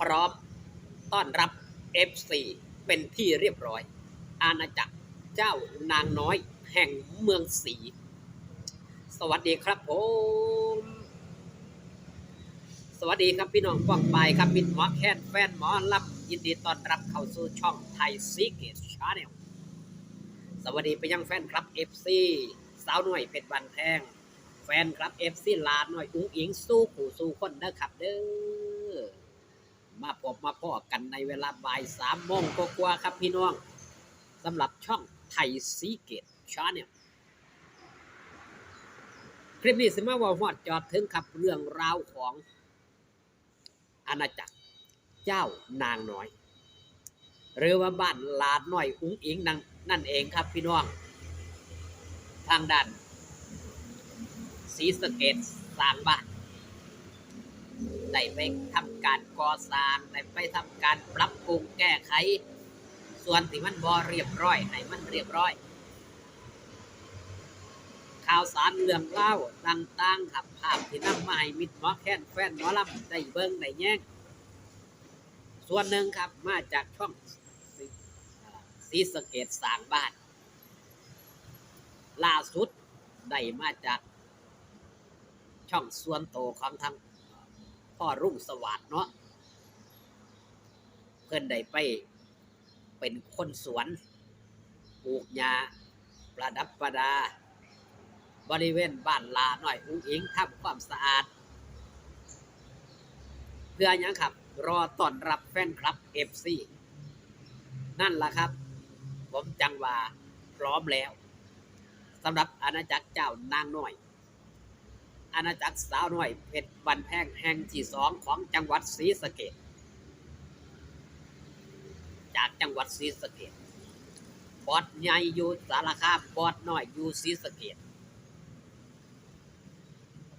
พร้อมต้อนรับ FC เป็นที่เรียบร้อย อาณาจักรเจ้านางน้อยแห่งเมืองศรีสวัสดีครับผมสวัสดีครับพี่น้องกว้างไปครับมิตรหมอแคนแฟนหมอลำยินดีต้อนรับเข้าสู่ช่องไทยซีเกตชาแนลสวัสดีไปยังแฟนครับ FC สาวหน่อยเพชรบันแพงแฟนครับ FC ลาหน่อยอุ้งอิงสู้ผู้สู้คนเด้อครับเด้อ บมาพ่อกันในเวลาบ่ายสามโมงกว่าครับพี่น้องสำหรับช่องไทยซีเกตชาแนลคลิปนี้สมาว่าฮอดจอดถึงครับเรื่องราวของอาณาจักรเจ้านางน้อย หรือว่าบ้านลาดน้อยอุ้งอิงนั่นนั่นเองครับพี่น้อง ทางด้านศรีสเกดสร้างบ้าน ได้ไปทำการก่อสร้างได้ไปทำการปรับปรุงแก้ไข ส่วนที่มันบ่เรียบร้อยให้มันเรียบร้อย ข่าวสารเรื่องเล่าต่างๆครับภาพที่นำมาให้มิตรหมอแค้นแฟนหมอลำได้เบิ่งได้แย่งส่วนหนึ่งครับมาจากช่องศรีสเกดสร้างบ้าน ล่าสุดได้มาจากช่องส่วนโตของทาง พ่อรุ่งสวัสดเนาะเพิ่อนได้ไปเป็นคนสวนปลูกหญ้าประดับประดา บริเวณบ้านลาหน่อยอุ้งอิงทำความสะอาด เพื่อยังครับ รอต้อนรับแฟนคลับเอฟซีนั่นล่ะครับ ผมจังว่าพร้อมแล้วสำหรับอาณาจักรเจ้านางน้อย อาณาจักรสาวน้อยเพชรบันแพงแห่งที่สองของจังหวัดศรีสะเกดจากจังหวัดศรีสะเกดบอดใหญ่อยู่สารคามบอดน้อยอยู่ศรีสะเกด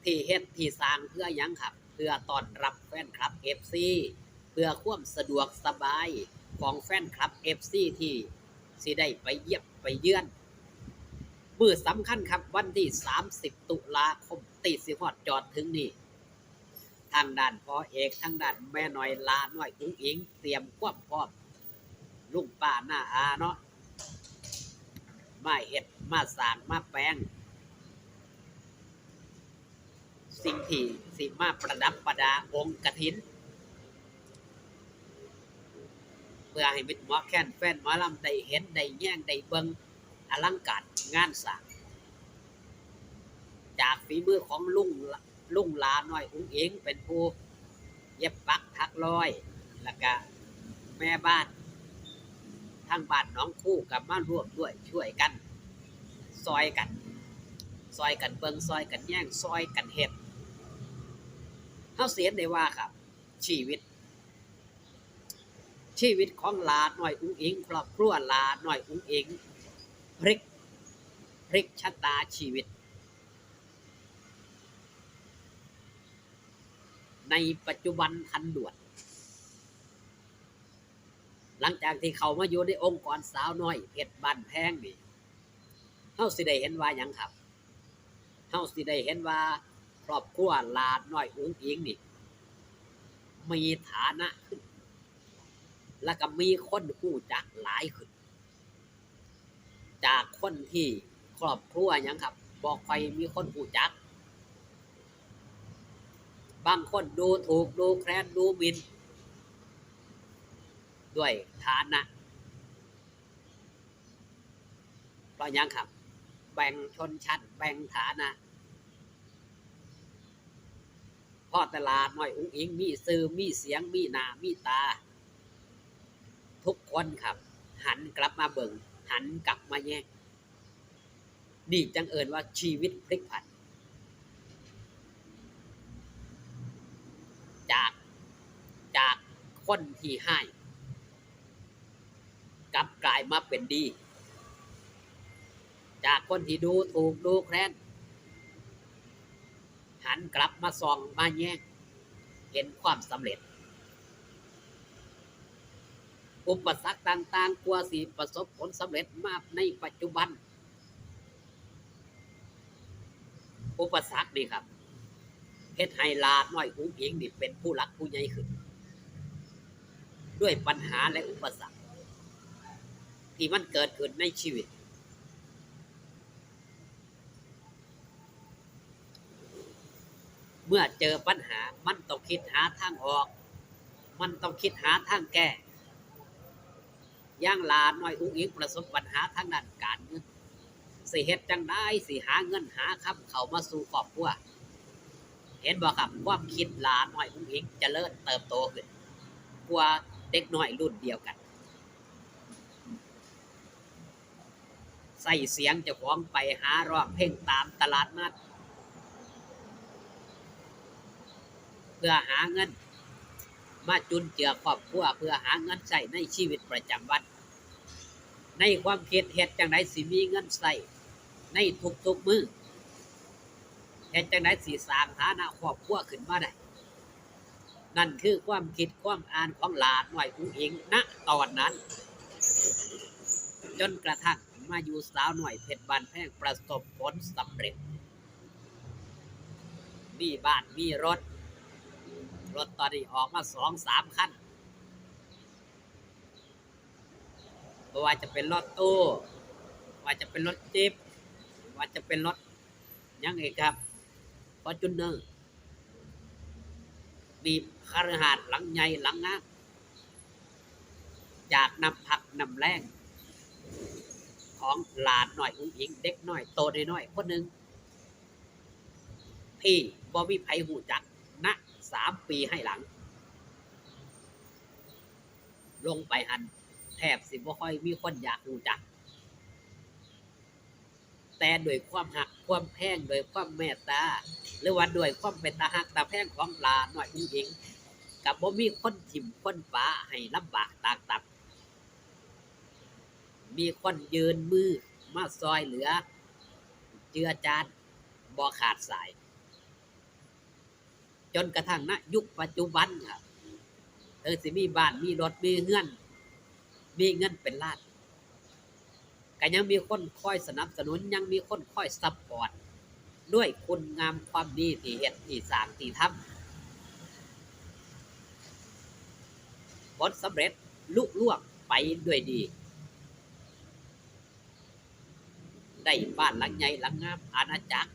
ที่เฮ็ดที่สร้างเพื่อยังครับ เพื่อต้อนรับแฟนคลับเอฟซีเพื่อความสะดวกสบายของแฟนคลับเอฟซีที่สิได้ไปเยี่ยมไปเยือน มือสำคัญครับ วันที่ 30 ตุลาคมตีสิฮอดจอดถึงนี่ทางด้านพ่อเอกทางด้านแม่น้อยลาน้อยอุ้งอิง เตรียมความพร้อมลุงป้าหน้าอาเนาะมาเห็ดมาสางมาแปลง สิ่งที่สิมาประดับประดาองค์กฐิน เพื่อให้มิตรหมอแค้นแฟนหมอลำได้เห็นได้แย่งได้เบิงอลังการ งานสร้างจากฝีมือของลุงลุงลาน้อยอุ้งเองเป็นผู้เย็บปักทักร้อย แล้วก็แม่บ้านทางบ้านน้องคู่กับมาร่วมด้วยช่วยกัน ซอยกัน ซอยกันเบิงซอยกันแย่งซอยกันเห็ดเขาเสียได้ว่าครับ ชีวิต ชีวิตของลาหน่อยอุ้งอิงครอบครัวลาหน่อยอุ้งอิงพลิก พลิกชะตาชีวิต ในปัจจุบันทันด่วน หลังจากที่เขามาอยู่ในองค์กรสาวน้อยเพชรบ้านแพงนี่เฮาสิได้เห็นว่าหยังครับเฮาสิได้เห็นว่าครอบครัวลาดน้อยอุ้งอิงนี่มีฐานะขึ้น แล้วก็มีคนผู้จักหลายขึ้น จากคนที่ ครอบครัวยังครับ บอกไปมีคนผู้จัก บางคนดูถูกดูแคลนดูหมิน ด้วยฐานะเพราะยังครับ แบ่งชนชั้นแบ่งฐานะพ่อตลาดหน้อยอุ้งอิงมีซื้อมีเสียงมีหนามีตา ทุกคนครับ หันกลับมาเบิ่งหันกลับมาแย่ง นี่จังเอิญว่าชีวิตพลิกผัน จากจากคนที่ให้ กลับกลายมาเป็นดี จากคนที่ดูถูกดูแคลนหันกลับมาส่องมาแย่งเห็นความสำเร็จ อุปสรรคต่างๆกลัวสิประสบผลสำเร็จมากในปัจจุบัน อุปสรรคนี่ครับเฮ็ดให้ลาดน้อยอุ้งอิงนี่เป็นผู้หลักผู้ใหญ่ขึ้น ด้วยปัญหาและอุปสรรค ที่มันเกิดขึ้นในชีวิต เมื่อเจอปัญหามันต้องคิดหาทางออก มันต้องคิดหาทางแก้ย่างลานน้อยอุ้งอิงประสบปัญหาทางด้านการเงิน สิเฮ็ดจังได้สิหาเงินหาคำเข้ามาสู่ครอบครัวเห็นบ่ครับความคิดหลานน้อยอุ้งอิงเจริญเติบโตขึ้นกว่าเด็กน้อยรุ่นเดียวกันใส่เสียงจ้าของไปหาร้องเพลงตามตลาดนัดเพื่อหาเงิน มาจุนเจือครอบครัวเพื่อหาเงินใช้ในชีวิตประจำวัน ในความคิดเฮ็ดจังไดสิมีเงินใช้ ในทุกๆมือเฮ็ดจังไดสิสางฐานะครอบครัวขึ้นมาได้ นั่นคือความคิดความอ่านของหลานหน่อยผู้หญิงณตอนนั้น จนกระทั่งมาอยู่สาวหน่อยเพชรบานแพงประสบผลสำเร็จ มีบ้านมีรถ รถตอนนี้ออกมาสองสามคันเพราะว่าจะเป็นรถตู้ว่าจะเป็นรถจิบ ว่าจะเป็นรถยังไงครับฟอร์จูเนอร์มีคารหาดหลังใหญ่หลังงามจากนำผักนำแรงของหลานหน่อยอุ้งอิง เด็กหน้อยโตน้อยคนหนึ่งที่บ่มีไผหูจักณสามปีให้หลัง ลงไปหันแทบสิบ่ค่อยมีคนอยากรู้จัก แต่โดวยความหักความแพงโดวยความเมตตา หรือว่าโดวยความเป็นตาหักตาแพงของหลาหน่อยอุ้งอิงกับบ่มีคนถิ่มคนฟ้าให้ลำบากตากตับ มีคนยืนมือมาซอยเหลือ เจือจานบ่ขาดสาย จนกระทั่งณยุคปัจจุบันครับเธอสิมีบ้านมีรถมีเงื่อน มีเงินเป็นล้าน ก็ยังมีคนคอยสนับสนุนยังมีคนคอยซัพพอร์ตด้วยคุณงามความดีที่เฮ็ดที่สร้างที่ทำผลสำเร็จลุล่วงไปด้วยดี ได้บ้านหลังใหญ่หลังงามอาณาจักร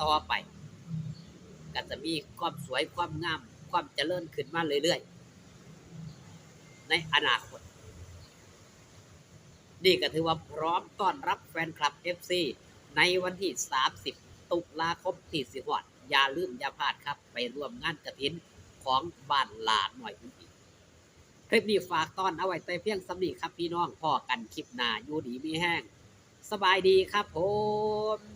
ต่อไป ก็จะมีความสวยความงาม ความเจริญขึ้นมาเรื่อยๆ ในอนาคต นี่ก็ถือว่าพร้อมต้อนรับแฟนคลับ FC ในวันที่ 30 ตุลาคมที่สิหอดอย่าลืมอย่าพลาดครับ ไปร่วมงานกระถินของบ้านหลาดหน่อยอีกคลิปนี้ฝากต้อนเอาไว้แต่เพียงสำนีครับพี่น้องพ่อกันคลิปหน้าอยู่ดีมีแห้ง สบายดีครับผม